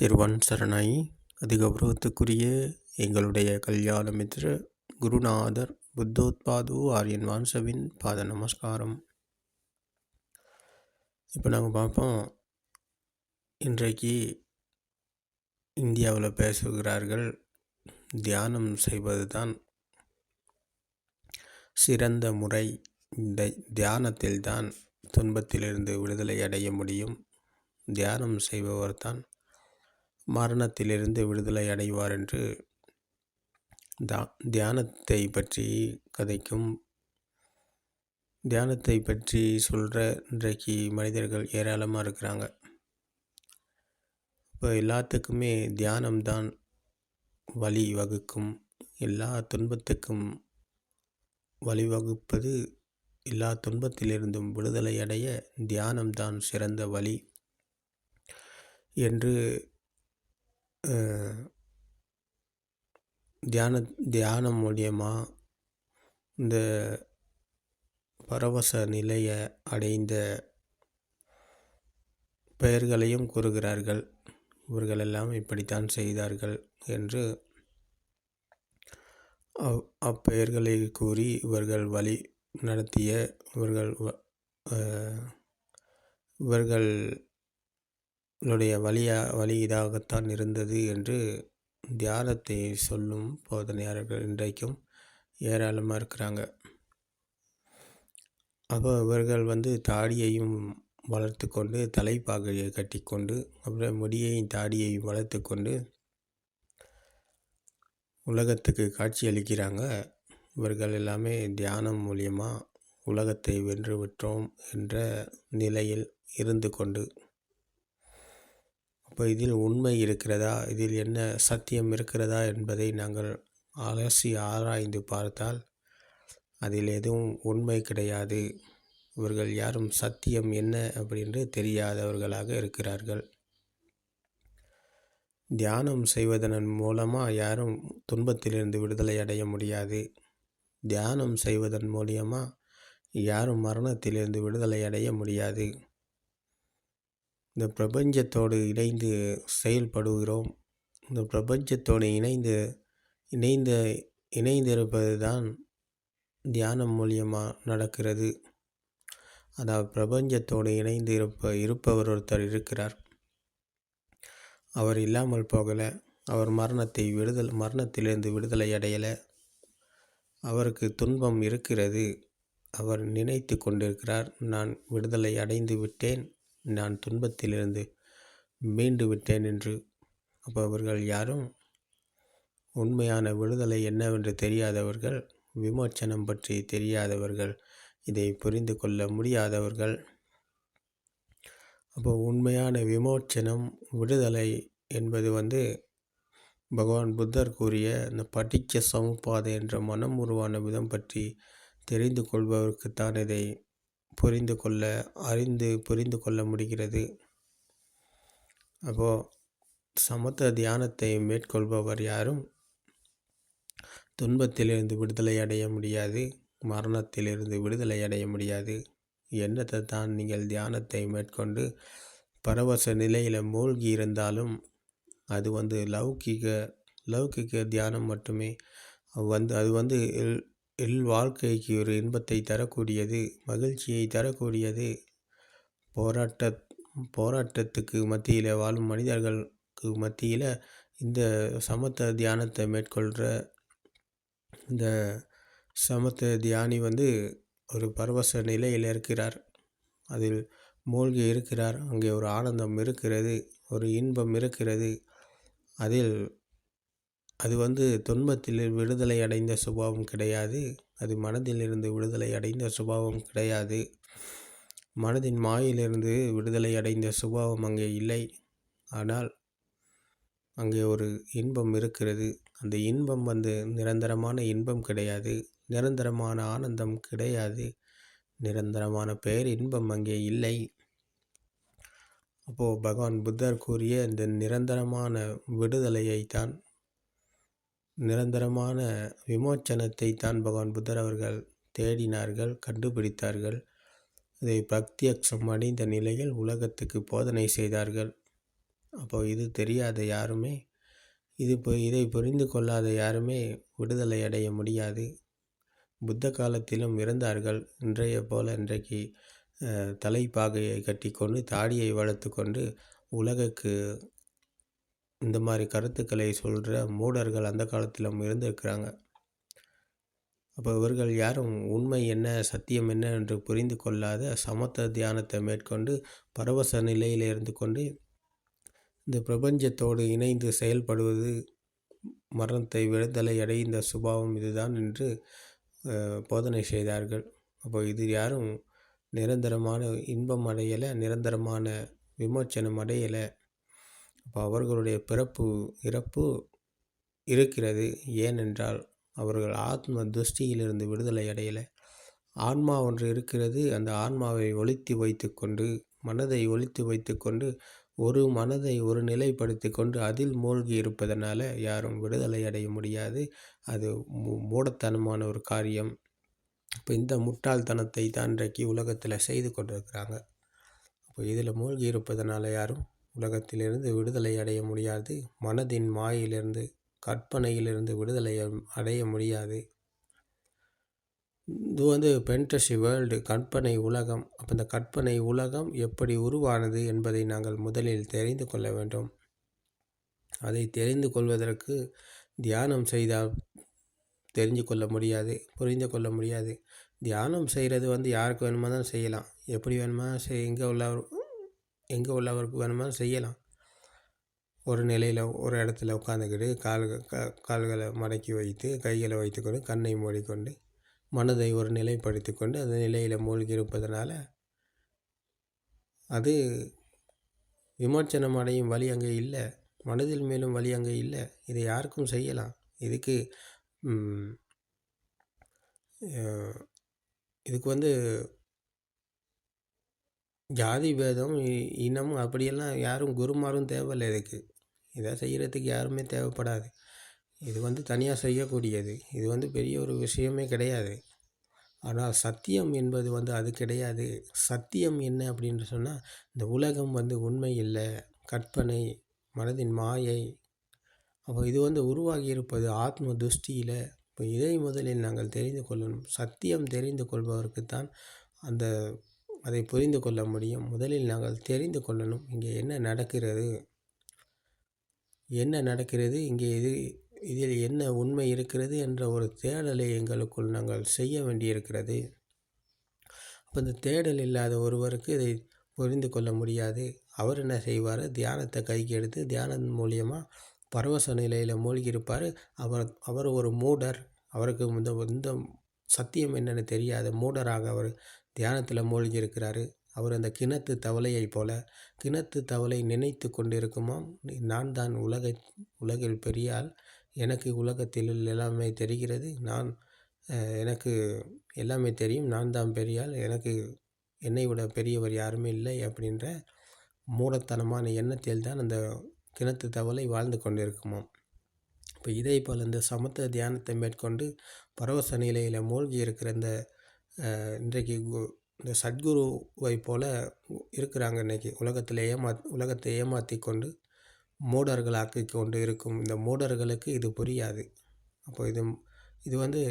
திருவன் சரணாயி. அதிகௌரவத்துக்குரிய எங்களுடைய கல்யாண மித்ர குருநாதர் புத்தோத்பாது ஆரியன் வான்சவின் பாத நமஸ்காரம். இப்போ நாங்கள் பார்ப்போம் இன்றைக்கு இந்தியாவில் பேசுகிறார்கள். தியானம் செய்வது தான் சிறந்த முறை. இந்த தியானத்தில்தான் துன்பத்திலிருந்து விடுதலை அடைய முடியும். தியானம் செய்பவர் தான் மரணத்திலிருந்து விடுதலை அடைவார் என்று தா தியானத்தை பற்றி கதைக்கும் தியானத்தை பற்றி சொல்கிற இன்றைக்கு மனிதர்கள் ஏராளமாக இருக்கிறாங்க. இப்போ எல்லாத்துக்குமே தியானம்தான் வழி வகுக்கும். எல்லா துன்பத்துக்கும் வழிவகுப்பது எல்லா துன்பத்திலிருந்தும் விடுதலை அடைய தியானம்தான் சிறந்த வழி என்று தியான தியானம் மூலியமாக இந்த பரவச நிலையை அடைந்த பெயர்களையும் கூறுகிறார்கள். இவர்களெல்லாம் இப்படித்தான் செய்தார்கள் என்று அவ் அப்பெயர்களை கூறி இவர்கள் வழி நடத்திய இவர்கள் இவர்கள் என்னுடைய வழியாக வழி இதாகத்தான் இருந்தது என்று தியானத்தை சொல்லும் போதனையாளர்கள் இன்றைக்கும் ஏராளமாக இருக்கிறாங்க. அப்போ இவர்கள் வந்து தாடியையும் வளர்த்து கொண்டு தலைப்பாகையை கட்டி கொண்டு அப்புறம் முடியையும் தாடியையும் வளர்த்து கொண்டு உலகத்துக்கு காட்சி அளிக்கிறாங்க. இவர்கள் எல்லாமே தியானம் மூலியமாக உலகத்தை வென்று விட்டோம் என்ற நிலையில் இருந்து கொண்டு இப்போ இதில் உண்மை இருக்கிறதா? இதில் என்ன சத்தியம் இருக்கிறதா? என்பதை நாங்கள் அலசி ஆராய்ந்து பார்த்தால் அதில் எதுவும் உண்மை கிடையாது. இவர்கள் யாரும் சத்தியம் என்ன அப்படின்று தெரியாதவர்களாக இருக்கிறார்கள். தியானம் செய்வதன் மூலமாக யாரும் துன்பத்திலிருந்து விடுதலை அடைய முடியாது. தியானம் செய்வதன் மூலியமாக யாரும் மரணத்திலிருந்து விடுதலை அடைய முடியாது. இந்த பிரபஞ்சத்தோடு இணைந்து செயல்படுகிறோம். இந்த பிரபஞ்சத்தோடு இணைந்து இணைந்த இணைந்திருப்பது தான் தியானம் மூலியமாக நடக்கிறது. அதாவது பிரபஞ்சத்தோடு இணைந்து இருப்ப இருப்பவர் ஒருத்தர் இருக்கிறார். அவர் இல்லாமல் போகலை. அவர் மரணத்தை விடுதல் மரணத்திலிருந்து விடுதலை அடையலை. அவருக்கு துன்பம் இருக்கிறது. அவர் நினைத்து கொண்டிருக்கிறார். நான் விடுதலை அடைந்து விட்டேன். நான் துன்பத்திலிருந்து மீண்டு விட்டேன் என்று அப்போ அவர்கள் யாரும் உண்மையான விடுதலை என்னவென்று தெரியாதவர்கள் விமோச்சனம் பற்றி தெரியாதவர்கள் இதை புரிந்து கொள்ள முடியாதவர்கள். அப்போ உண்மையான விமோச்சனம் விடுதலை என்பது வந்து பகவான் புத்தர் கூறிய இந்த படிக்க சமுப்பாதை என்ற மனம் உருவான விதம் பற்றி தெரிந்து கொள்பவருக்குத்தான் இதை புரிந்து கொள்ள அறிந்து புரிந்து கொள்ள முடிகிறது. அப்போது சமத்த தியானத்தை மேற்கொள்பவர் யாரும்? துன்பத்திலிருந்து விடுதலை அடைய முடியாது. மரணத்திலிருந்து விடுதலை அடைய முடியாது. என்னத்தை தான் நீங்கள் தியானத்தை மேற்கொண்டு பரவச நிலையில் மூழ்கி இருந்தாலும் அது வந்து லௌகிக லௌகிக தியானம் மட்டுமே. வந்து அது வந்து இல் வாழ்க்கைக்கு ஒரு இன்பத்தை தரக்கூடியது மகிழ்ச்சியை தரக்கூடியது. போராட்ட போராட்டத்துக்கு மத்தியில் வாழும் மனிதர்களுக்கு மத்தியில் இந்த சமத்த தியானத்தை மேற்கொள்கிற இந்த சமத்த தியானி வந்து ஒரு பரவச நிலையில் இருக்கிறார். அதில் மூழ்கி இருக்கிறார். அங்கே ஒரு ஆனந்தம் இருக்கிறது ஒரு இன்பம் இருக்கிறது. அதில் அது வந்து துன்பத்தில் விடுதலை அடைந்த சுபாவம் கிடையாது. அது மனதிலிருந்து விடுதலை அடைந்த சுபாவம் கிடையாது. மனதின் மாயிலிருந்து விடுதலை அடைந்த சுபாவம் அங்கே இல்லை. ஆனால் அங்கே ஒரு இன்பம் இருக்கிறது. அந்த இன்பம் வந்து நிரந்தரமான இன்பம் கிடையாது. நிரந்தரமான ஆனந்தம் கிடையாது. நிரந்தரமான பெயர் இன்பம் அங்கே இல்லை. அப்போது பகவான் புத்தர் கூறிய இந்த நிரந்தரமான விடுதலையை தான் நிரந்தரமான விமோச்சனத்தை தான் பகவான் புத்தர் அவர்கள் தேடினார்கள் கண்டுபிடித்தார்கள். இதை பிரத்யக்ஷம் அடைந்த நிலையில் உலகத்துக்கு போதனை செய்தார்கள். அப்போ இது தெரியாத யாருமே இது இப்போ இதை புரிந்து கொள்ளாத யாருமே விடுதலை அடைய முடியாது. புத்த காலத்திலும் இருந்தார்கள். இன்றைய போல இன்றைக்கு தலைப்பாகையை கட்டிக்கொண்டு தாடியை வளர்த்து கொண்டு உலகுக்கு இந்த மாதிரி கருத்துக்களை சொல்கிற மூடர்கள் அந்த காலத்திலும் இருந்திருக்கிறாங்க. அப்போ இவர்கள் யாரும் உண்மை என்ன சத்தியம் என்ன என்று புரிந்து கொள்ளாத சமத்த தியானத்தை மேற்கொண்டு பரவச நிலையில் இருந்து கொண்டு இந்த பிரபஞ்சத்தோடு இணைந்து செயல்படுவது மரணத்தை விடுதலை அடைந்த சுபாவம் இதுதான் என்று போதனை செய்தார்கள். அப்போ இது யாரும் நிரந்தரமான இன்பம் அடையலை நிரந்தரமான விமோச்சனம் அடையலை. அப்போ அவர்களுடைய பிறப்பு இறப்பு இருக்கிறது. ஏனென்றால் அவர்கள் ஆத்ம துஷ்டியிலிருந்து விடுதலை அடையலை. ஆன்மா ஒன்று இருக்கிறது. அந்த ஆன்மாவை ஒழித்து வைத்து கொண்டு மனதை ஒழித்து வைத்து கொண்டு ஒரு மனதை ஒரு நிலைப்படுத்தி கொண்டு அதில் மூழ்கி இருப்பதனால யாரும் விடுதலை அடைய முடியாது. அது மூடத்தனமான ஒரு காரியம். இப்போ இந்த முட்டாள்தனத்தை தான் இன்றைக்கு உலகத்தில் செய்து கொண்டிருக்கிறாங்க. அப்போ இதில் மூழ்கி இருப்பதனால யாரும் உலகத்திலிருந்து விடுதலை அடைய முடியாது. மனதின் மாயிலிருந்து கற்பனையிலிருந்து விடுதலை அடைய முடியாது. இது வந்து பென்டசி வேர்ல்டு கற்பனை உலகம். அப்போ இந்த கற்பனை உலகம் எப்படி உருவானது என்பதை நாங்கள் முதலில் தெரிந்து கொள்ள வேண்டும். அதை தெரிந்து கொள்வதற்கு தியானம் செய்தால் தெரிஞ்சு கொள்ள முடியாது புரிந்து கொள்ள முடியாது. தியானம் செய்கிறது வந்து யாருக்கு வேணுமா தான் செய்யலாம். எப்படி வேணுமா செய் எங்கே உள்ள எங்கே உள்ளவருக்கு வேணுமோ செய்யலாம். ஒரு நிலையில் ஒரு இடத்துல உட்காந்துக்கிட்டு கால்கள் கால்களை மடக்கி வைத்து கைகளை வைத்துக்கொண்டு கண்ணை மூடிக்கொண்டு மனதை ஒரு நிலைப்படுத்தி கொண்டு அந்த நிலையில் மூழ்கி இருப்பதனால அது விமோச்சனம் அடையும் வழி அங்கே இல்லை. மனதில் மேலும் வழி அங்கே இல்லை. இதை யாருக்கும் செய்யலாம். இதுக்கு இதுக்கு வந்து ஜாதி பேதம் இனம் அப்படியெல்லாம் யாரும் குருமாரும் தேவையில்லை இதுக்கு. இதை செய்கிறதுக்கு யாருமே தேவைப்படாது. இது வந்து தனியாக செய்யக்கூடியது. இது வந்து பெரிய ஒரு விஷயமே கிடையாது. ஆனால் சத்தியம் என்பது வந்து அது கிடையாது. சத்தியம் என்ன அப்படின்னு சொன்னால் இந்த உலகம் வந்து உண்மை இல்லை. கற்பனை மனதின் மாயை. அப்போ இது வந்து உருவாகி இருப்பது ஆத்ம துஷ்டியில். இப்போ இதை முதலில் நாங்கள் தெரிந்து கொள்ளணும். சத்தியம் தெரிந்து கொள்பவருக்குத்தான் அந்த அதை புரிந்து கொள்ள முடியும். முதலில் நாங்கள் தெரிந்து கொள்ளணும் இங்கே என்ன நடக்கிறது? என்ன நடக்கிறது? இங்கே இது இதில் என்ன உண்மை இருக்கிறது? என்ற ஒரு தேடலை எங்களுக்குள் நாங்கள் செய்ய வேண்டியிருக்கிறது. அப்போ இந்த தேடல் இல்லாத ஒருவருக்கு இதை புரிந்து கொள்ள முடியாது. அவர் என்ன செய்வார்? தியானத்தை கைக்கு எடுத்து தியானம் மூலியமாக பரவச நிலையில் மூழ்கியிருப்பார். அவர் அவர் ஒரு மூடர். அவருக்கு இந்த இந்த சத்தியம் என்னென்னு தெரியாத மூடராக அவர் தியானத்தில் மூழ்கி இருக்கிறாரு அவர் அந்த கிணத்து தவளையைப் போல கிணத்து தவளை நினைத்து கொண்டிருக்குமாம். நான் தான் உலக உலகில் பெரியால் எனக்கு உலகத்தில் எல்லாமே தெரிகிறது. நான் எனக்கு எல்லாமே தெரியும். நான் தான் பெரியால் எனக்கு என்னை விட பெரியவர் யாருமே இல்லை அப்படின்ற மூடத்தனமான எண்ணத்தில் தான் அந்த கிணத்து தவளை வாழ்ந்து கொண்டிருக்குமாம். இப்போ இதே போல் இந்த சமத்த தியானத்தை மேற்கொண்டு பரவச நிலையில் மூழ்கி இருக்கிற இந்த இன்றைக்கு இந்த சத்குருவை போல் இருக்கிறாங்க இன்றைக்கி. உலகத்தில் ஏமா உலகத்தை ஏமாற்றி கொண்டு மூடர்களாக்கி கொண்டு இருக்கும் இந்த மூடர்களுக்கு இது புரியாது. அப்போ இது இது வந்து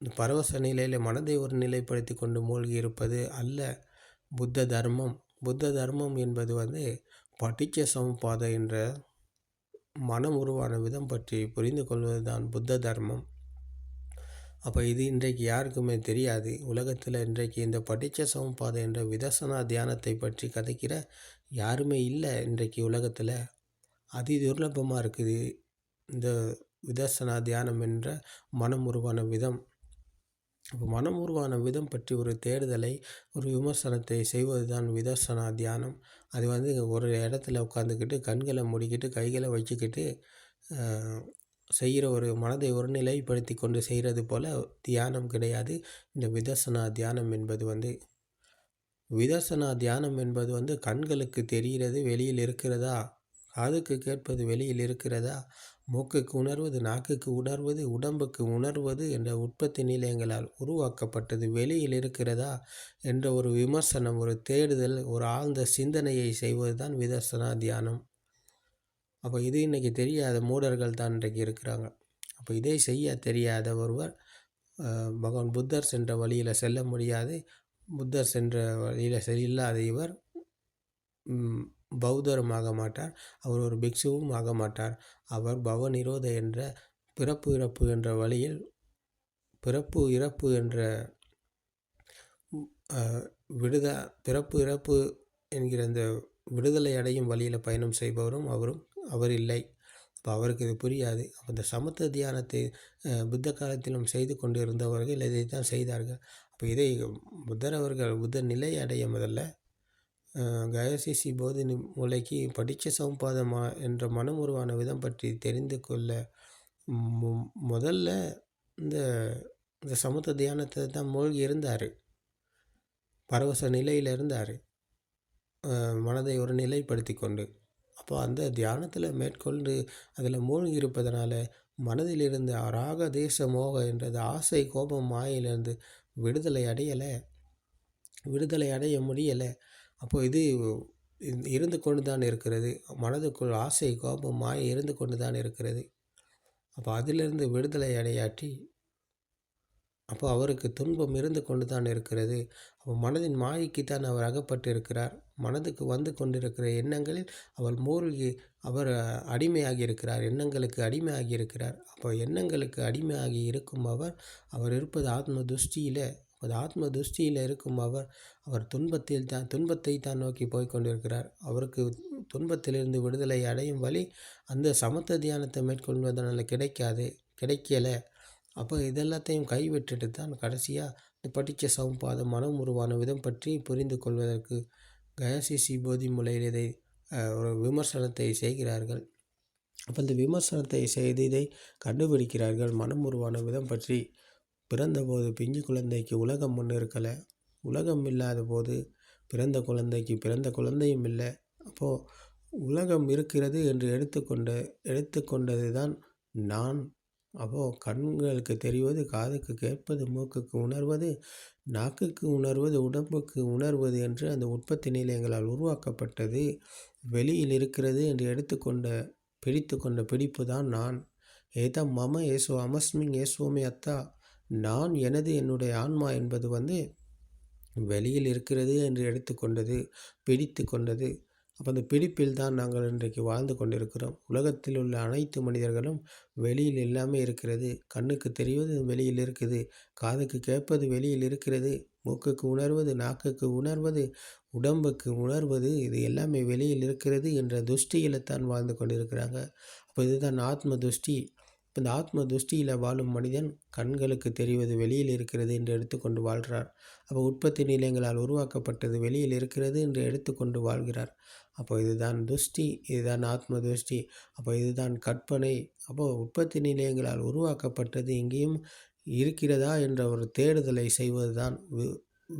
இந்த பரவச நிலையில் மனதை ஒரு நிலைப்படுத்தி கொண்டு மூழ்கி இருப்பது அல்ல. புத்த தர்மம் புத்த தர்மம் என்பது வந்து பட்டிச்ச சமபாதை என்ற மனம் உருவான விதம் பற்றி புரிந்து கொள்வது தான் புத்த தர்மம். அப்போ இது இன்றைக்கு யாருக்குமே தெரியாது. உலகத்தில் இன்றைக்கு இந்த படித்த சமபாதை என்ற விதர்சனா தியானத்தை பற்றி கதைக்கிற யாருமே இல்லை இன்றைக்கு உலகத்தில். அதி துர்லபமாக இருக்குது இந்த விதர்சனா தியானம் என்ற மனம் உருவான விதம். இப்போ மனம் உருவான விதம் பற்றி ஒரு தேடுதலை ஒரு விமர்சனத்தை செய்வது தான் விதர்சனா தியானம். அது வந்து ஒரு இடத்துல உட்காந்துக்கிட்டு கண்களை முடிக்கிட்டு கைகளை வச்சுக்கிட்டு செய்கிற ஒரு மனதை ஒருநிலைப்படுத்தி கொண்டு செய்கிறது போல் தியானம் கிடையாது. இந்த விதர்சனா தியானம் என்பது வந்து விதர்சனா தியானம் என்பது வந்து கண்களுக்கு தெரிகிறது வெளியில் இருக்கிறதா? காதுக்கு கேட்பது வெளியில் இருக்கிறதா? மூக்குக்கு உணர்வது நாக்குக்கு உணர்வது உடம்புக்கு உணர்வது என்ற உற்பத்தி நிலையங்களால் உருவாக்கப்பட்டது வெளியில் இருக்கிறதா? என்ற ஒரு விமர்சனம் ஒரு தேடுதல் ஒரு ஆழ்ந்த சிந்தனையை செய்வது தான் விதர்சனா தியானம். அப்போ இது இன்றைக்கி தெரியாத மூடர்கள் தான் இன்றைக்கு இருக்கிறாங்க. அப்போ இதை செய்ய தெரியாத ஒருவர் பகவான் புத்தர் சென்ற வழியில் செல்ல முடியாது. புத்தர் சென்ற வழியில் செல்லாத இவர் பௌத்தரும் ஆக மாட்டார். அவர் ஒரு பிக்ஷுவும் ஆக மாட்டார். அவர் பவ நிரோத என்ற பிறப்பு இறப்பு என்ற வழியில் பிறப்பு இறப்பு என்ற விடுத பிறப்பு இறப்பு என்கிற அந்த விடுதலை அடையும் வழியில் பயணம் செய்பவரும் அவரும் அவர் இல்லை. இப்போ அவருக்கு இது புரியாது. அப்போ இந்த சமத்துவ தியானத்தை புத்த காலத்திலும் செய்து கொண்டு இருந்தவர்கள் இதை தான் செய்தார்கள். அப்போ இதை புத்தர் அவர்கள் புத்த நிலை அடைய முதல்ல கயசிசி போதி மூளைக்கு படித்த சம்பாதமா என்ற மனம் உருவான விதம் பற்றி தெரிந்து கொள்ள முதல்ல இந்த இந்த சமத்துவ தியானத்தை தான் மூழ்கி இருந்தார். பரவச நிலையில் இருந்தார். மனதை ஒரு நிலைப்படுத்தி கொண்டு. அப்போ அந்த தியானத்தில் மேற்கொண்டு அதில் மூழ்கி இருப்பதனால் மனதில் இருந்த ராக தேச மோக என்றது ஆசை கோபம் மாயிலிருந்து விடுதலை அடையலை. விடுதலை அடைய முடியலை. அப்போ இது இருந்து கொண்டு தான் இருக்கிறது. மனதுக்குள் ஆசை கோபம் மாய இருந்து கொண்டு தான் இருக்கிறது. அப்போ அதிலிருந்து விடுதலை அடையாற்றி அப்போ அவருக்கு துன்பம் இருந்து கொண்டு தான் இருக்கிறது. அப்போ மனதின் மாயைக்கு தான் அவர் அகப்பட்டு இருக்கிறார் மனதுக்கு வந்து கொண்டிருக்கிற எண்ணங்களில் அவர் மூழ்கி அவர் அடிமையாகி இருக்கிறார் எண்ணங்களுக்கு அடிமையாகி இருக்கிறார் அப்போ எண்ணங்களுக்கு அடிமையாகி இருக்கும் அவர் அவர் இருப்பது ஆத்ம துஷ்டியில் அது ஆத்ம துஷ்டியில் இருக்கும் அவர் அவர் துன்பத்தில் தான் துன்பத்தை தான் நோக்கி போய்கொண்டிருக்கிறார் அவருக்கு துன்பத்திலிருந்து விடுதலை அடையும் வழி அந்த சமத்த தியானத்தை மேற்கொள்வதனால் கிடைக்காது கிடைக்கலை. அப்போ இதெல்லாத்தையும் கைவிட்டுட்டு தான் கடைசியாக படித்த சமபாதம் மனம் உருவான விதம் பற்றி புரிந்து கொள்வதற்கு கயாசிசி போதி முலையில் இதை ஒரு விமர்சனத்தை செய்கிறார்கள். அப்போ இந்த விமர்சனத்தை செய்து இதை கண்டுபிடிக்கிறார்கள். மனம் உருவான விதம் பற்றி. பிறந்தபோது பிஞ்சு குழந்தைக்கு உலகம் ஒன்று இருக்கலை உலகம் இல்லாத போது பிறந்த குழந்தைக்கு பிறந்த குழந்தையும் இல்லை. அப்போது உலகம் இருக்கிறது என்று எடுத்துக்கொண்ட எடுத்துக்கொண்டது தான் நான் அப்போது கண்களுக்கு தெரிவது காதுக்கு கேட்பது மூக்குக்கு உணர்வது நாக்குக்கு உணர்வது உடம்புக்கு உணர்வது என்று அந்த உற்பத்தி நிலையங்களால் உருவாக்கப்பட்டது. வெளியில் இருக்கிறது என்று எடுத்துக்கொண்ட பிடித்து கொண்ட பிடிப்பு தான் நான். ஏதா மம ஏசோ அமஸ்மிங் ஏசுவோமே அத்தா. நான் எனது என்னுடைய ஆன்மா என்பது வந்து வெளியில் இருக்கிறது என்று எடுத்துக்கொண்டது பிடித்து கொண்டது அப்போ அந்த பிடிப்பில் தான் நாங்கள் இன்றைக்கு வாழ்ந்து கொண்டிருக்கிறோம். உலகத்தில் உள்ள அனைத்து மனிதர்களும் வெளியில் எல்லாமே இருக்கிறது. கண்ணுக்கு தெரிவது வெளியில் இருக்குது. காதுக்கு கேட்பது வெளியில் இருக்கிறது. மூக்குக்கு உணர்வது நாக்குக்கு உணர்வது உடம்புக்கு உணர்வது இது எல்லாமே வெளியில் இருக்கிறது என்ற துஷ்டியில் தான் வாழ்ந்து கொண்டிருக்கிறாங்க. அப்போ இதுதான் ஆத்ம துஷ்டி இப்போ இந்த ஆத்ம துஷ்டியில் வாழும் மனிதன் கண்களுக்கு தெரிவது வெளியில் இருக்கிறது என்று எடுத்துக்கொண்டு வாழ்கிறார் அப்போ உற்பத்தி நிலையங்களால் உருவாக்கப்பட்டது வெளியில் இருக்கிறது என்று எடுத்துக்கொண்டு வாழ்கிறார். அப்போ இதுதான் துஷ்டி இதுதான் ஆத்ம துஷ்டி அப்போ இதுதான் கற்பனை. அப்போது உற்பத்தி நிலையங்களால் உருவாக்கப்பட்டது இங்கேயும் இருக்கிறதா என்ற ஒரு தேடுதலை செய்வது தான்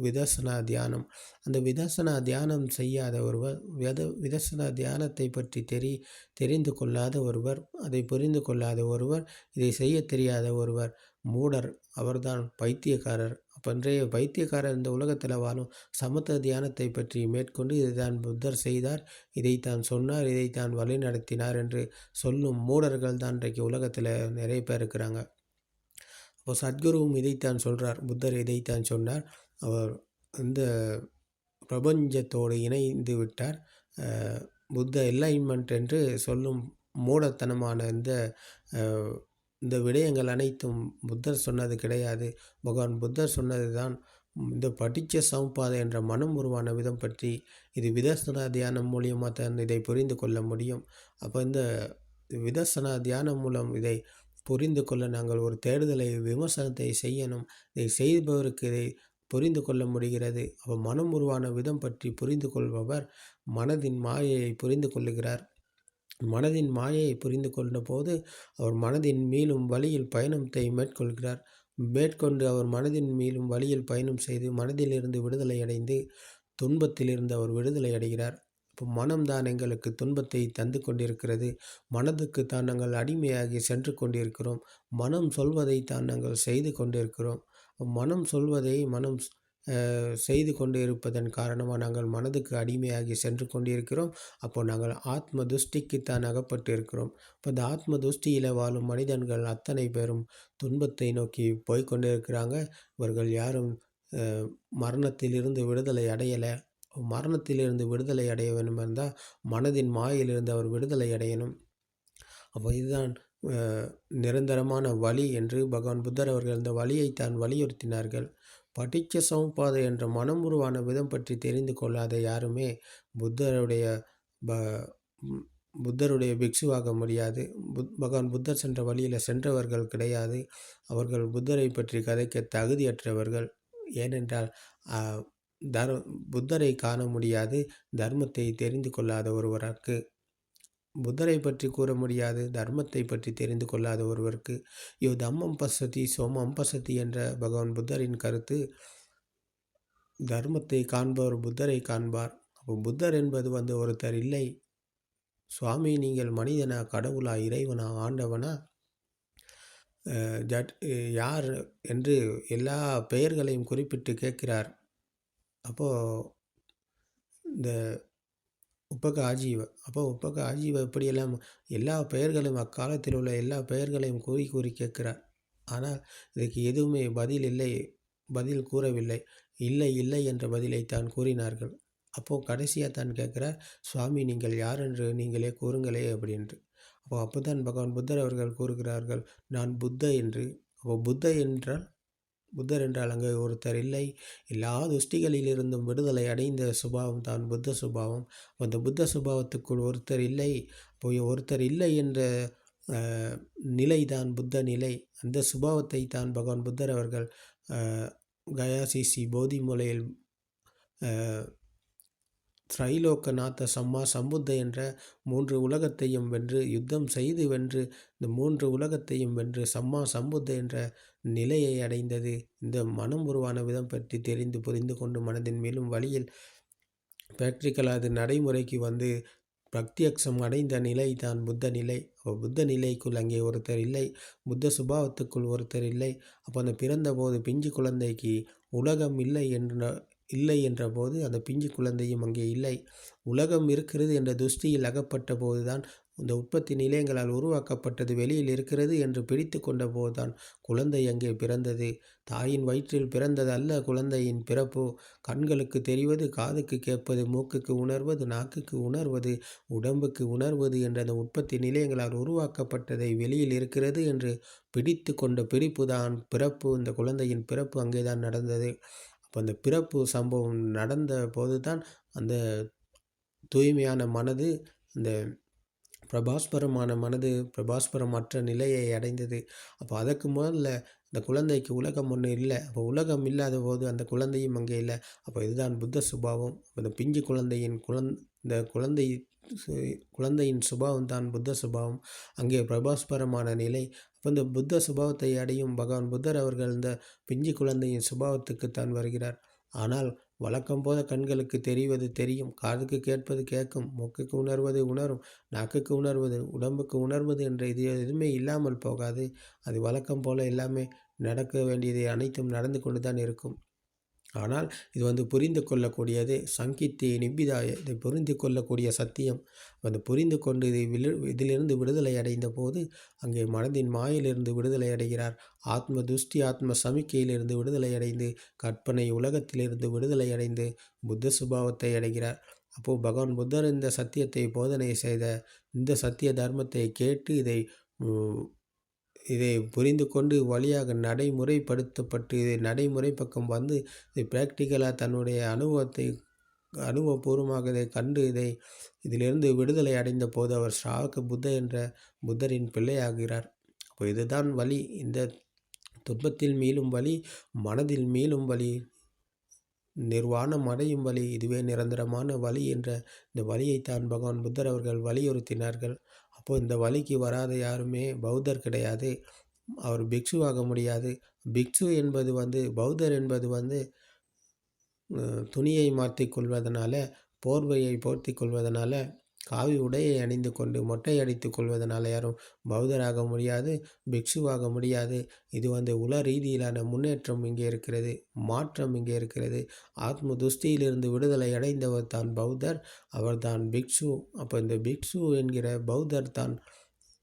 விதர்சனா தியானம். அந்த விதர்சனா தியானம் செய்யாத ஒருவர் வித விதர்சனா தியானத்தை பற்றி தெரி தெரிந்து கொள்ளாத ஒருவர் அதை புரிந்து கொள்ளாத ஒருவர் இதை செய்ய தெரியாத ஒருவர் மூடர் அவர்தான் பைத்தியக்காரர். அப்போ வைத்தியக்காரர் பைத்தியக்காரர் இந்த உலகத்தில் வாழும் சமத்த தியானத்தை பற்றி மேற்கொண்டு இதைத்தான் புத்தர் செய்தார். இதைத்தான் சொன்னார் இதைத்தான் வழி நடத்தினார் என்று சொல்லும் மூடர்கள் தான் இன்றைக்கு உலகத்தில் நிறைய பேர் இருக்கிறாங்க. அப்போ சத்குருவும் இதைத்தான் சொல்கிறார் புத்தர் இதைத்தான் சொன்னார். அவர் இந்த பிரபஞ்சத்தோடு இணைந்து விட்டார். புத்த என்லைன்மெண்ட் என்று சொல்லும் மூடத்தனமான இந்த இந்த விடயங்கள் அனைத்தும் புத்தர் சொன்னது கிடையாது. பகவான் புத்தர் சொன்னது தான் இந்த படித்த சமபாதை என்ற மனம் உருவான விதம் பற்றி இது விதர்சனா தியானம் மூலியமாக தான் இதை புரிந்து கொள்ள முடியும். அப்போ இந்த விதர்சனா தியானம் மூலம் இதை புரிந்து கொள்ள நாங்கள் ஒரு தேடுதலை விமர்சனத்தை செய்யணும். இதை செய்பவருக்கு இதை புரிந்து கொள்ள முடிகிறது. அப்போ மனம் உருவான விதம் பற்றி புரிந்து கொள்பவர் மனதின் மாயையை புரிந்து கொள்ளுகிறார். மனதின் மாயையை புரிந்து கொண்ட போது அவர் மனதின் மீளும் வழியில் பயணத்தை மேற்கொள்கிறார். மேற்கொண்டு அவர் மனதின் மீளும் வழியில் பயணம் செய்து மனதிலிருந்து விடுதலை அடைந்து துன்பத்திலிருந்து அவர் விடுதலை அடைகிறார். இப்போ மனம்தான் எங்களுக்கு துன்பத்தை தந்து கொண்டிருக்கிறது. மனதுக்கு தான் நாங்கள் அடிமையாகி சென்று கொண்டிருக்கிறோம். மனம் சொல்வதை தான் நாங்கள் செய்து கொண்டிருக்கிறோம். மனம் சொல்வதை மனம் செய்து கொண்டு இருப்பதன் காரணமாக நாங்கள் மனதுக்கு அடிமையாகி சென்று கொண்டிருக்கிறோம். அப்போ நாங்கள் ஆத்ம துஷ்டிக்குத்தான் அகப்பட்டு இருக்கிறோம். இப்போ இந்த ஆத்ம துஷ்டியில் வாழும் மனிதன்கள் அத்தனை பேரும் துன்பத்தை நோக்கி போய்கொண்டே இருக்கிறாங்க இவர்கள் யாரும் மரணத்திலிருந்து விடுதலை அடையலை. மரணத்திலிருந்து விடுதலை அடைய வேண்டும் என்றால் மனதின் மாயிலிருந்து அவர் விடுதலை அடையணும். அப்போ இதுதான் நிரந்தரமான வழி என்று பகவான் புத்தர் அவர்கள் இந்த வழியை தான் வலியுறுத்தினார்கள். படிச்ச சமபாதை என்ற மனம் உருவான விதம் பற்றி தெரிந்து கொள்ளாத யாருமே புத்தருடைய ப புத்தருடைய பிக்ஷுவாக முடியாது. புத் பகவான் புத்தர் சென்ற வழியில் சென்றவர்கள் கிடையாது. அவர்கள் புத்தரை பற்றி கதைக்க தகுதியற்றவர்கள். ஏனென்றால் தர் புத்தரை காண முடியாது. தர்மத்தை தெரிந்து கொள்ளாத ஒருவருக்கு புத்தரை பற்றி கூற முடியாது தர்மத்தை பற்றி தெரிந்து கொள்ளாத ஒருவருக்கு. யோ தம்மம் பசதி சோமம் பசதி என்ற பகவான் புத்தரின் கருத்து தர்மத்தை காண்பவர் புத்தரை காண்பார். அப்போ புத்தர் என்பது வந்து ஒருத்தர் இல்லை. சுவாமி நீங்கள் மனிதனா கடவுளா இறைவனா ஆண்டவனா? ஜட் யார் என்று எல்லா பெயர்களையும் குறிப்பிட்டு கேட்கிறார். அப்போது இந்த உப்பக ஆஜீவ அப்போ உப்பக ஆஜீவ இப்படியெல்லாம் எல்லா பெயர்களும் அக்காலத்தில் உள்ள எல்லா பெயர்களையும் கூறி கூறி கேட்கிறார். ஆனால் இதுக்கு எதுவுமே பதில் இல்லை பதில் கூறவில்லை. இல்லை இல்லை என்ற பதிலை தான் கூறினார்கள். அப்போது கடைசியாக தான் கேட்குறார் சுவாமி நீங்கள் யார் என்று நீங்களே கூறுங்களே அப்படின்ட்டு. அப்போ அப்போ தான் பகவான் புத்தர் அவர்கள் கூறுகிறார்கள் நான் புத்த என்று. அப்போ புத்த என்றால் புத்தர் என்றால் அங்கே ஒருத்தர் இல்லை. எல்லா துஷ்டிகளிலிருந்தும் விடுதலை அடைந்த சுபாவம் தான் புத்த சுபாவம். அந்த புத்த சுபாவத்துக்குள் ஒருத்தர் இல்லை. போய் ஒருத்தர் இல்லை என்ற நிலை தான் புத்த நிலை. அந்த சுபாவத்தை தான் பகவான் புத்தர் அவர்கள் கயாசிசி போதி மூலையில் திரைலோக்கநாத சம்மா சம்புத்த என்ற மூன்று உலகத்தையும் வென்று யுத்தம் செய்து வென்று இந்த மூன்று உலகத்தையும் வென்று சம்மா சம்புத்த என்ற நிலையை அடைந்தது. இந்த மனம் உருவான விதம் பற்றி தெரிந்து புரிந்து கொண்டு மனதின் மேலும் வழியில் ப்ராக்டிக்கல் அது நடைமுறைக்கு வந்து பிரத்யக்ஷம் அடைந்த நிலை தான் புத்த நிலை. புத்த நிலைக்குள் அங்கே ஒருத்தர் இல்லை புத்த சுபாவத்துக்குள் ஒருத்தர் இல்லை. அப்போ அந்த பிறந்தபோது பிஞ்சு குழந்தைக்கு உலகம் இல்லை என்ற இல்லை என்றபோது அந்த பிஞ்சு குழந்தையும் அங்கே இல்லை. உலகம் இருக்கிறது என்ற துஷ்டியில் அகப்பட்ட போதுதான் இந்த உற்பத்தி நிலையங்களால் உருவாக்கப்பட்டது வெளியில் இருக்கிறது என்று பிடித்து கொண்ட போதுதான் குழந்தை அங்கே பிறந்தது. தாயின் வயிற்றில் பிறந்தது அல்ல குழந்தையின் பிறப்பு. கண்களுக்கு தெரிவது காதுக்கு கேட்பது மூக்குக்கு உணர்வது நாக்குக்கு உணர்வது உடம்புக்கு உணர்வது என்ற அந்த உற்பத்தி நிலையங்களால் உருவாக்கப்பட்டதை வெளியில் இருக்கிறது என்று பிடித்து கொண்ட பிரிப்பு தான் பிறப்பு. இந்த குழந்தையின் பிறப்பு அங்கேதான் நடந்தது. இப்போ அந்த பிறப்பு சம்பவம் நடந்த போது தான் அந்த தூய்மையான மனது அந்த பிரபாஸ்பரமான மனது பிரபாஸ்பரமற்ற நிலையை அடைந்தது. அப்போ அதற்கு முதல்ல அந்த குழந்தைக்கு உலகம் ஒன்று இல்லை. அப்போ உலகம் இல்லாத போது அந்த குழந்தையும் அங்கே இல்லை. அப்போ இதுதான் புத்த சுபாவம். இந்த பிஞ்சு குழந்தையின் குழந் இந்த குழந்தை குழந்தையின் சுபாவம் தான் புத்த சுபாவம். அங்கே பிரபாஸ்பரமான நிலை. அப்போ இந்த புத்த சுபாவத்தை அடையும் பகவான் புத்தர் அவர்கள் இந்த பிஞ்சு குழந்தையின் சுபாவத்துக்கு தான் வருகிறார். ஆனால் வழக்கம் போல கண்களுக்கு தெரிவது தெரியும் காதுக்கு கேட்பது கேட்கும் மூக்குக்கு உணர்வது உணரும் நாக்குக்கு உணர்வது உடம்புக்கு உணர்வது என்ற இது எதுவுமே இல்லாமல் போகாது. அது வழக்கம் போல எல்லாமே நடக்க வேண்டியது அனைத்தும் நடந்து கொண்டு தான் இருக்கும். ஆனால் இது வந்து புரிந்து கொள்ளக்கூடியது. சங்கித்தி நிப்பிதாய இதை புரிந்து கொள்ளக்கூடிய சத்தியம். வந்து புரிந்து கொண்டு இதை விழு இதிலிருந்து விடுதலை அடைந்த போது அங்கே மனதின் மாயிலிருந்து விடுதலை அடைகிறார். ஆத்ம துஷ்டி ஆத்ம சமிக்கையிலிருந்து விடுதலை அடைந்து கற்பனை உலகத்திலிருந்து விடுதலை அடைந்து புத்த சுபாவத்தை அடைகிறார். அப்போது பகவான் புத்தர் இந்த சத்தியத்தை போதனை செய்த இந்த சத்திய தர்மத்தை கேட்டு இதை இதை புரிந்து கொண்டு வழியாக நடைமுறைப்படுத்தப்பட்டு இதை நடைமுறை பக்கம் வந்து இதை ப்ராக்டிக்கலாக தன்னுடைய அனுபவத்தை அனுபவபூர்வமாக இதை கண்டு இதை இதிலிருந்து விடுதலை அடைந்த போது அவர் ஷாக புத்த என்ற புத்தரின் பிள்ளையாகிறார். அப்போ இதுதான் வழி. இந்த துன்பத்தில் மீளும் வழி மனதில் மீளும் வழி நிர்வாணம் அடையும் வழி இதுவே நிரந்தரமான வழி என்ற இந்த வழியைத்தான் பகவான் புத்தர் அவர்கள் வலியுறுத்தினார்கள். அப்போது இந்த வழிக்கு வராத யாருமே பௌத்தர் கிடையாது. அவர் பிக்ஷுவாக முடியாது. பிக்ஷு என்பது வந்து பௌத்தர் என்பது வந்து துணியை மாற்றி கொள்வதனால போர்வையை போர்த்தி கொள்வதனால காவி உடையை அணிந்து கொண்டு மொட்டை அடித்து கொள்வதனால் யாரும் பௌத்தராக முடியாது பிக்ஷுவாக முடியாது. இது வந்து உல ரீதியிலான முன்னேற்றம் இங்கே இருக்கிறது மாற்றம் இங்கே இருக்கிறது. ஆத்ம துஷ்டியிலிருந்து விடுதலை அடைந்தவர் தான் பௌத்தர் அவர் தான் பிக்ஷு. அப்போ இந்த பிக்ஷு என்கிற பௌத்தர் தான்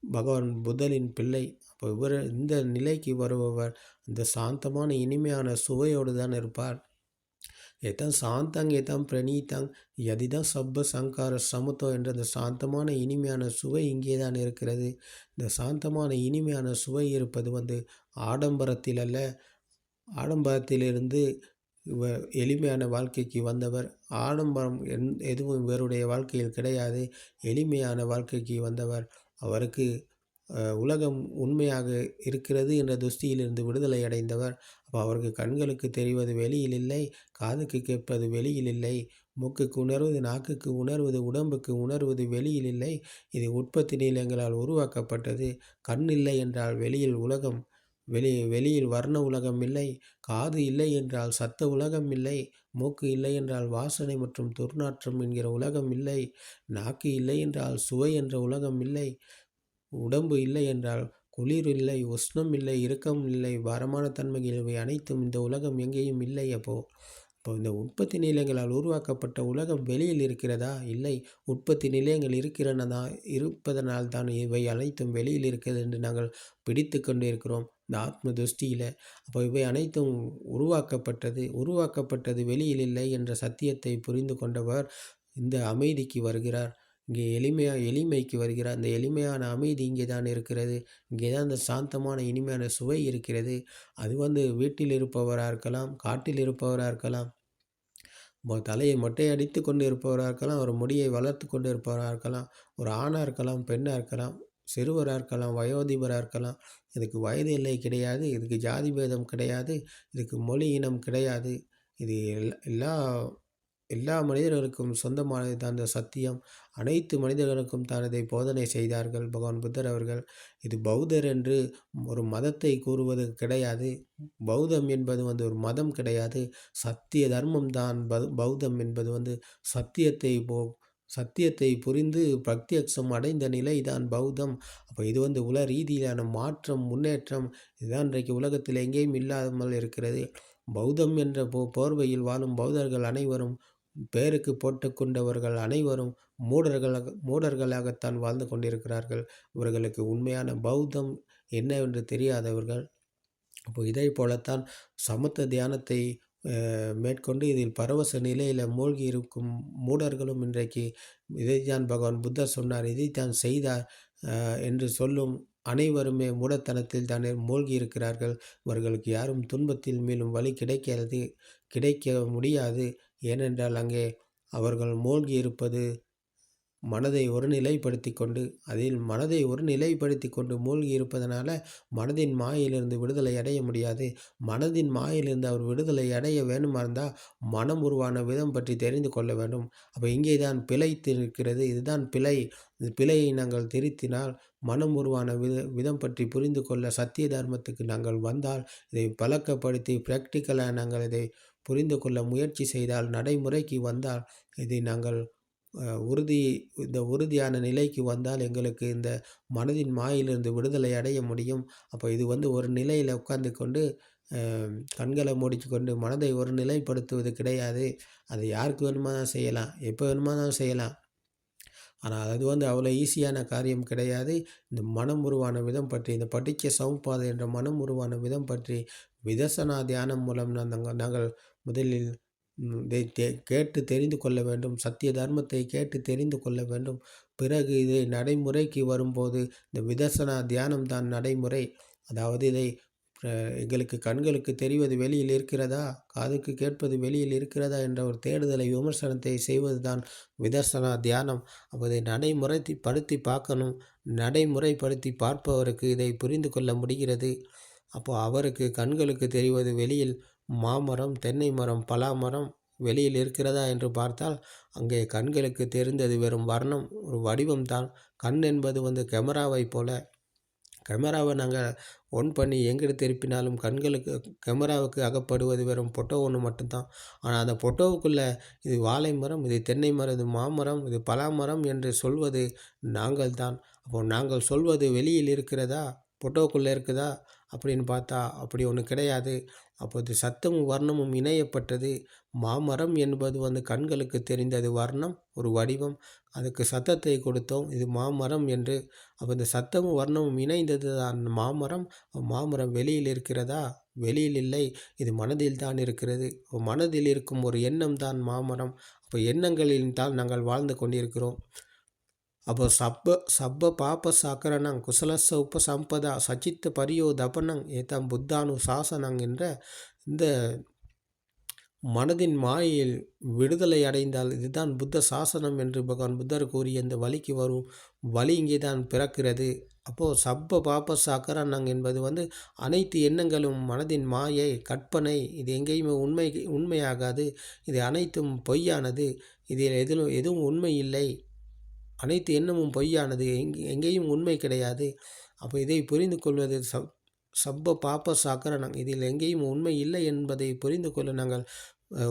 பகவான் புத்தலின் பிள்ளை. அப்போ இவர் இந்த நிலைக்கு வருபவர் இந்த சாந்தமான இனிமையான சுவையோடு தான் இருப்பார். எதம் சாந்தங் எதம் பிரணீதங் எதிதம் சப்ப சங்கார சமத்தோ என்ற இந்த சாந்தமான இனிமையான சுவை இங்கே தான் இருக்கிறது. இந்த சாந்தமான இனிமையான சுவை இருப்பது வந்து ஆடம்பரத்தில் அல்ல ஆடம்பரத்திலிருந்து எளிமையான வாழ்க்கைக்கு வந்தவர். ஆடம்பரம் என் எதுவும் இவருடைய வாழ்க்கையில் கிடையாது. எளிமையான வாழ்க்கைக்கு வந்தவர். அவருக்கு உலகம் உண்மையாக இருக்கிறது என்ற துஷ்டியிலிருந்து விடுதலை அடைந்தவர். அவருக்கு கண்களுக்கு தெரிவது வெளியில் இல்லை காதுக்கு கேட்பது வெளியில் இல்லை மூக்குக்கு உணர்வது நாக்குக்கு உணர்வது உடம்புக்கு உணர்வது வெளியில் இல்லை. இது உற்பத்தி நிலையங்களால் உருவாக்கப்பட்டது. கண் இல்லை என்றால் வெளியில் உலகம் வெளி வெளியில் வர்ண உலகம் இல்லை காது இல்லை என்றால் சத்த உலகம் இல்லை மூக்கு இல்லை என்றால் வாசனை மற்றும் துர்நாற்றம் என்கிற உலகம் இல்லை நாக்கு இல்லை என்றால் சுவை என்ற உலகம் இல்லை உடம்பு இல்லை என்றால் குளிர் இல்லை உஷ்ணம் இல்லை இறுக்கம் இல்லை பாரமான தன்மைகள் இவை அனைத்தும் இந்த உலகம் எங்கேயும் இல்லை அப்போ. இப்போ இந்த உற்பத்தி நிலையங்களால் உருவாக்கப்பட்ட உலகம் வெளியில் இருக்கிறதா? இல்லை உற்பத்தி நிலையங்கள் இருக்கிறனதா? இருப்பதனால் தான் இவை அனைத்தும் வெளியில் இருக்கிறது என்று நாங்கள் பிடித்து கொண்டு இருக்கிறோம் இந்த ஆத்ம துஷ்டியில் அப்போ இவை அனைத்தும் உருவாக்கப்பட்டது உருவாக்கப்பட்டது வெளியில் இல்லை என்ற சத்தியத்தை புரிந்து கொண்டவர் இந்த அமைதிக்கு வருகிறார். இங்கே எளிமையாக எளிமைக்கு வருகிறார் அந்த எளிமையான அமைதி இங்கே தான் இருக்கிறது. இங்கே தான் அந்த சாந்தமான இனிமையான சுவை இருக்கிறது. அது வந்து வீட்டில் இருப்பவராக இருக்கலாம் காட்டில் இருப்பவராக இருக்கலாம் தலையை மொட்டை அடித்து கொண்டு இருப்பவராக இருக்கலாம் ஒரு முடியை வளர்த்து கொண்டு இருப்பவராக இருக்கலாம் ஒரு ஆணாக இருக்கலாம் பெண்ணாக இருக்கலாம் சிறுவராக இருக்கலாம் வயோதிபராக இருக்கலாம். இதுக்கு வயது எல்லை கிடையாது இதுக்கு ஜாதி பேதம் கிடையாது இதுக்கு மொழி இனம் கிடையாது. இது எல்லா எல்லா மனிதர்களுக்கும் சொந்தமானது தான் சத்தியம். அனைத்து மனிதர்களுக்கும் தனதை போதனை செய்தார்கள். பகவான் புத்தர் அவர்கள் இது பௌத்தர் என்று ஒரு மதத்தை கூறுவது கிடையாது. பௌத்தம் என்பது வந்து ஒரு மதம் கிடையாது. சத்திய தர்மம் தான் பௌத்தம் என்பது வந்து சத்தியத்தை போ சத்தியத்தை புரிந்து பிரத்யக்ஷம் அடைந்த நிலை தான் பௌத்தம். அப்போ இது வந்து உல ரீதியிலான மாற்றம் முன்னேற்றம் இதுதான் இன்றைக்கு உலகத்தில் எங்கேயும் இல்லாமல் இருக்கிறது. பௌத்தம் என்ற போ போர்வையில் வாழும் பௌத்தர்கள் அனைவரும் பேருக்கு போட்டுக்கொண்டவர்கள் அனைவரும் மூடர்களாக மூடர்களாகத்தான் வாழ்ந்து கொண்டிருக்கிறார்கள். இவர்களுக்கு உண்மையான பௌத்தம் என்னவென்று தெரியாதவர்கள். அப்போ இதே போலத்தான் சமத்த தியானத்தை மேற்கொண்டு இதில் பரவச நிலையில் மூழ்கி இருக்கும் மூடர்களும் இன்றைக்கு இதைத்தான் பகவான் புத்தர் சொன்னார். இதைத்தான் செய்தார் என்று சொல்லும் அனைவருமே மூடத்தனத்தில் தானே மூழ்கி இருக்கிறார்கள். இவர்களுக்கு யாரும் துன்பத்தில் மேலும் வழி கிடைக்கிறது கிடைக்க முடியாது. ஏனென்றால் அங்கே அவர்கள் மூழ்கி இருப்பது மனதை ஒருநிலைப்படுத்தி கொண்டு அதில் மனதை ஒருநிலைப்படுத்தி கொண்டு மூழ்கி இருப்பதனால மனதின் மாயிலிருந்து விடுதலை அடைய முடியாது. மனதின் மாயிலிருந்து அவர் விடுதலை அடைய வேணுமா இருந்தால் மனம் உருவான விதம் பற்றி தெரிந்து கொள்ள வேண்டும். அப்போ இங்கே தான் பிழைத்து இருக்கிறது. இதுதான் பிழை. இந்த பிழையை நாங்கள் திருத்தினால் மனம் உருவான வித விதம் பற்றி புரிந்து கொள்ள சத்திய தர்மத்துக்கு நாங்கள் வந்தால் இதை பழக்கப்படுத்தி ப்ராக்டிக்கலாக நாங்கள் இதை புரிந்து கொள்ள முயற்சி செய்தால் நடைமுறைக்கு வந்தால் இதை நாங்கள் உறுதி இந்த உறுதியான நிலைக்கு வந்தால் எங்களுக்கு இந்த மனதின் மாயிலிருந்து விடுதலை அடைய முடியும். அப்போ இது வந்து ஒரு நிலையில் உட்கார்ந்து கொண்டு கண்களை மூடிக்கொண்டு மனதை ஒரு நிலைப்படுத்துவது கிடையாது. அதை யாருக்கு வேணுமானாலும் தான் செய்யலாம் எப்போ வேணுமானாலும் செய்யலாம். ஆனால் அது வந்து அவ்வளோ ஈஸியான காரியம் கிடையாது. இந்த மனம் உருவான விதம் பற்றி இந்த படிக்க சமப்பாதை என்ற மனம் உருவான விதம் பற்றி விதசனா தியானம் மூலம் நாங்கள் நாங்கள் முதலில் இதை கேட்டு தெரிந்து கொள்ள வேண்டும். சத்திய தர்மத்தை கேட்டு தெரிந்து கொள்ள வேண்டும். பிறகு இதை நடைமுறைக்கு வரும்போது இந்த விதர்சனா தியானம் தான் நடைமுறை. அதாவது இதை எங்களுக்கு கண்களுக்கு தெரிவது வெளியில் இருக்கிறதா காதுக்கு கேட்பது வெளியில் இருக்கிறதா என்ற ஒரு தேடுதலை விமர்சனத்தை செய்வது தான் விதர்சனா தியானம். அப்போ இதை நடைமுறைத்தி படுத்தி பார்க்கணும். நடைமுறைப்படுத்தி பார்ப்பவருக்கு இதை புரிந்து கொள்ள முடிகிறது. அப்போ அவருக்கு கண்களுக்கு தெரிவது வெளியில் மாமரம் தென்னை மரம் பலா மரம் வெளியில் இருக்கிறதா என்று பார்த்தால் அங்கே கண்களுக்கு தெரிந்தது வெறும் வர்ணம் ஒரு வடிவம்தான். கண் என்பது வந்து கேமராவை போல. கேமராவை நாங்கள் ஒன் பண்ணி எங்கிட்டு திருப்பினாலும் கண்களுக்கு கேமராவுக்கு அகப்படுவது வெறும் ஃபோட்டோ ஒன்று மட்டும்தான். ஆனால் அந்த ஃபோட்டோவுக்குள்ளே இது வாழை மரம் இது தென்னை மரம் இது மாமரம் இது பலாமரம் என்று சொல்வது நாங்கள் தான் அப்போது நாங்கள் சொல்வது வெளியில் இருக்கிறதா ஃபோட்டோவுக்குள்ளே இருக்குதா அப்படின்னு பார்த்தா அப்படி ஒன்று கிடையாது. அப்போது சத்தமும் வர்ணமும் இணையப்பட்டது. மாமரம் என்பது வந்து கண்களுக்கு தெரிந்தது. வர்ணம் ஒரு வடிவம். அதுக்கு சத்தத்தை கொடுத்தோம். இது மாமரம் என்று. அப்போ இந்த சத்தமும் வர்ணமும் இணைந்தது தான் மாமரம் மாமரம் வெளியில் இருக்கிறதா? வெளியில் இல்லை. இது மனதில் தான் இருக்கிறது. மனதில் இருக்கும் ஒரு எண்ணம் தான் மாமரம். அப்போ எண்ணங்களில் தான் நாங்கள் வாழ்ந்து கொண்டிருக்கிறோம். அப்போ சப்ப சப்ப பாப்ப சக்கரணங் குசலச உப்ப சம்பதா சச்சித்த பரியோ தபனங் ஏதாம் புத்தானு சாசனங் என்ற இந்த மனதின் மாயில் விடுதலை அடைந்தால் இதுதான் புத்த சாசனம் என்று பகவான் புத்தர் கூறிய இந்த வழிக்கு வரும் வழி இங்கே தான் பிறக்கிறது அப்போது சப்ப பாப்ப சக்கரணங் என்பது வந்து அனைத்து எண்ணங்களும் மனதின் மாயை கற்பனை இது எங்கேயுமே உண்மை உண்மையாகாது இது அனைத்தும் பொய்யானது இதில் எதிலும் எதுவும் உண்மை இல்லை அனைத்து எண்ணமும் பொய்யானது எங்கே எங்கேயும் உண்மை கிடையாது. அப்போ இதை புரிந்து கொள்வது சப் சப்ப பாப்ப சாக்கரணம். இதில் எங்கேயும் உண்மை இல்லை என்பதை புரிந்து கொள்ள நாங்கள்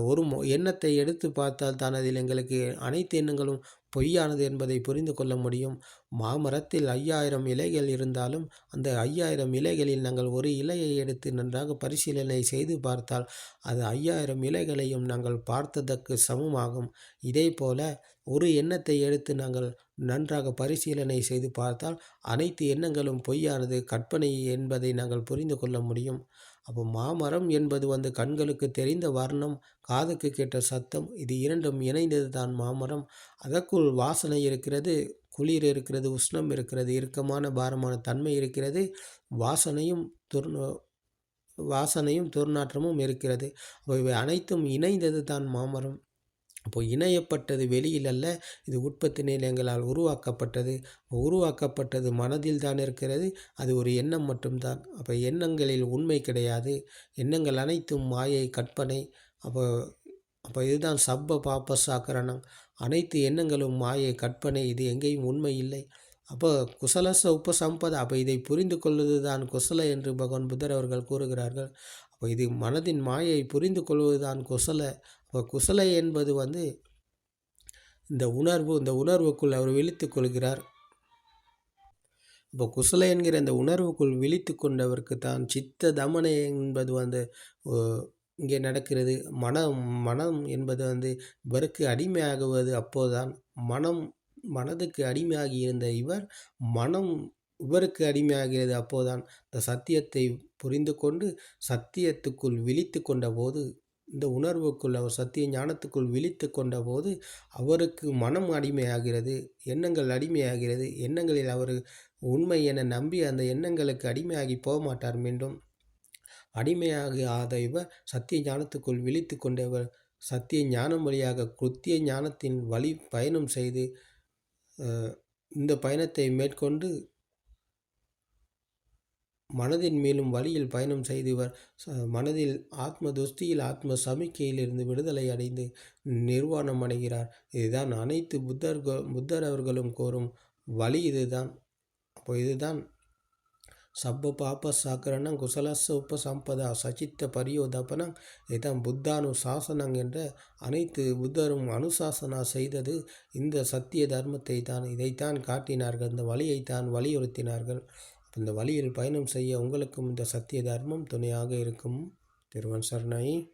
ஒரு எண்ணத்தை எடுத்து பார்த்தால் தான் அதில் எங்களுக்கு அனைத்து எண்ணங்களும் பொய்யானது என்பதை புரிந்து கொள்ள முடியும். மாமரத்தில் ஐயாயிரம் இலைகள் இருந்தாலும் அந்த ஐயாயிரம் இலைகளில் நாங்கள் ஒரு இலையை எடுத்து நன்றாக பரிசீலனை செய்து பார்த்தால் அது ஐயாயிரம் இலைகளையும் நாங்கள் பார்த்ததற்கு சமமாகும். இதே போல ஒரு எண்ணத்தை எடுத்து நாங்கள் நன்றாக பரிசீலனை செய்து பார்த்தால் அனைத்து எண்ணங்களும் பொய்யானது கற்பனை என்பதை நாங்கள் புரிந்து கொள்ள முடியும். அப்போ மாமரம் என்பது வந்து கண்களுக்கு தெரிந்த வர்ணம் காதுக்கு கேட்ட சத்தம் இது இரண்டும் இணைந்தது தான் மாமரம். அதற்குள் வாசனை இருக்கிறது குளிர் இருக்கிறது உஷ்ணம் இருக்கிறது இறுக்கமான பாரமான தன்மை இருக்கிறது வாசனையும் துர் வாசனையும் துர்நாற்றமும் இருக்கிறது. இவை அனைத்தும் இணைந்தது தான் மாமரம். அப்போ இணையப்பட்டது வெளியில் அல்ல இது உற்பத்தி நிலையங்களால் உருவாக்கப்பட்டது. உருவாக்கப்பட்டது மனதில் தான் இருக்கிறது அது ஒரு எண்ணம் மட்டும்தான். அப்போ எண்ணங்களில் உண்மை கிடையாது எண்ணங்கள் அனைத்தும் மாயை கற்பனை. அப்போ அப்போ இதுதான் சப்ப பாப்ப சாக்கரணம் அனைத்து எண்ணங்களும் மாயை கற்பனை இது எங்கேயும் உண்மை இல்லை. அப்போ குசலச உப்ப அப்போ இதை புரிந்து கொள்வது தான் குசல என்று பகவான் புத்தர் அவர்கள் கூறுகிறார்கள். அப்போ இது மனதின் மாயை புரிந்து கொள்வதுதான் குசல. இப்போ குசலை என்பது வந்து இந்த உணர்வு இந்த உணர்வுக்குள் அவர் விழித்து கொள்கிறார். இப்போ குசலை என்கிற இந்த உணர்வுக்குள் விழித்து கொண்டவருக்கு தான் சித்த தமனை என்பது வந்து இங்கே நடக்கிறது. மனம் மனம் என்பது வந்து இவருக்கு அடிமையாகுவது அப்போதுதான். மனம் மனதுக்கு அடிமையாகி இருந்த இவர் மனம் இவருக்கு அடிமையாகிறது அப்போதுதான். இந்த சத்தியத்தை புரிந்து கொண்டு சத்தியத்துக்குள் விழித்து கொண்ட போது இந்த உணர்வுக்குள் அவர் சத்திய ஞானத்துக்குள் விழித்து கொண்ட போது அவருக்கு மனம் அடிமையாகிறது. எண்ணங்கள் அடிமையாகிறது. எண்ணங்களில் அவர் உண்மை என நம்பி அந்த எண்ணங்களுக்கு அடிமையாகி போக மாட்டார் மீண்டும். அடிமையாக ஆத இவர் சத்திய ஞானத்துக்குள் விழித்து கொண்டவர். சத்திய ஞானம் வழியாக குத்திய ஞானத்தின் வழி பயணம் செய்து இந்த பயணத்தை மேற்கொண்டு மனதின் மேலும் வழியில் பயணம் செய்தவர். மனதில் ஆத்ம துஸ்தியில் ஆத்ம சமிக்கையிலிருந்து விடுதலை அடைந்து நிர்வாணம் அடைகிறார். இதுதான் அனைத்து புத்தர் புத்தர் அவர்களும் கோரும் வழி இதுதான். அப்போ இதுதான். சப்ப பாப்ப சாக்கரணம் குசலச உப்ப சம்பதா சச்சித்த பரியோதபனம் இதுதான் புத்தானு சாசனம் என்ற அனைத்து புத்தரும் அனுசாசனா செய்தது இந்த சத்திய தர்மத்தை தான் இதைத்தான் காட்டினார்கள் இந்த வழியைத்தான் வலியுறுத்தினார்கள். இந்த வழியில் பயணம் செய்ய உங்களுக்கும் இந்த சத்திய தர்மம் துணையாக இருக்கும். திருவன் சரணை.